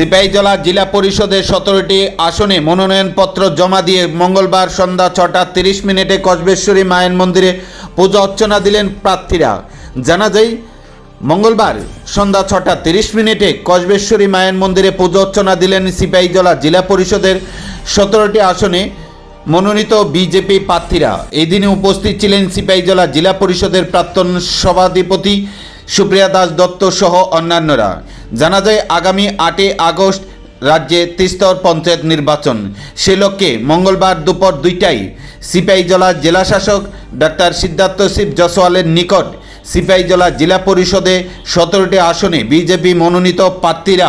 সিপাহীজলা জেলা পরিষদের সতেরোটি আসনে মনোনয়নপত্র জমা দিয়ে মঙ্গলবার সন্ধ্যা ছটা তিরিশ মিনিটে কসবেশ্বরী মায়ের মন্দিরে পূজা অর্চনা দিলেন প্রার্থীরা। জানা যায়, মঙ্গলবার সন্ধ্যা ছটা তিরিশ মিনিটে কসবেশ্বরী মায়ের মন্দিরে পুজো অর্চনা দিলেন সিপাহীজলা জেলা পরিষদের সতেরোটি আসনে মনোনীত বিজেপি প্রার্থীরা। এই দিনে উপস্থিত ছিলেন সিপাহীজলা জেলা পরিষদের প্রাক্তন সভাধিপতি সুপ্রিয়া দাস দত্ত সহ অন্যান্যরা। জানা যায় আগামী আটই আগস্ট রাজ্যে ত্রিস্তর পঞ্চায়েত নির্বাচন। সে লক্ষ্যে মঙ্গলবার দুপুর দুইটায় সিপাহীজলা জেলা শাসক ডাক্তার সিদ্ধার্থ শিব জসওয়ালের নিকট সিপাহীজলা জেলা পরিষদে সতেরোটি আসনে বিজেপি মনোনীত প্রার্থীরা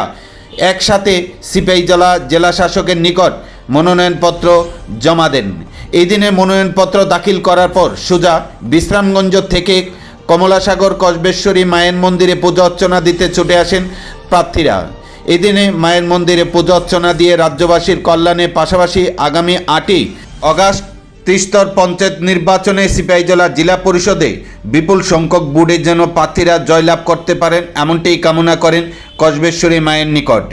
একসাথে সিপাহীজলা জেলা শাসকের নিকট মনোনয়নপত্র জমা দেন। এই দিনে মনোনয়নপত্র দাখিল করার পর সোজা বিশ্রামগঞ্জ থেকে কমলাসাগর কসবেশ্বরী মায়ের মন্দিরে পূজা অর্চনা দিতে ছুটে আসেন প্রার্থীরা। এদিনে মায়ের মন্দিরে পূজা অর্চনা দিয়ে রাজ্যবাসীর কল্যাণে পাশাপাশি আগামী আটই অগাস্ট ত্রিস্তর পঞ্চায়েত নির্বাচনে সিপাহীজলা জেলা পরিষদে বিপুল সংখ্যক বুড়ে যেন প্রার্থীরা জয়লাভ করতে পারেন, এমনটাই কামনা করেন কসবেশ্বরী মায়ের নিকট।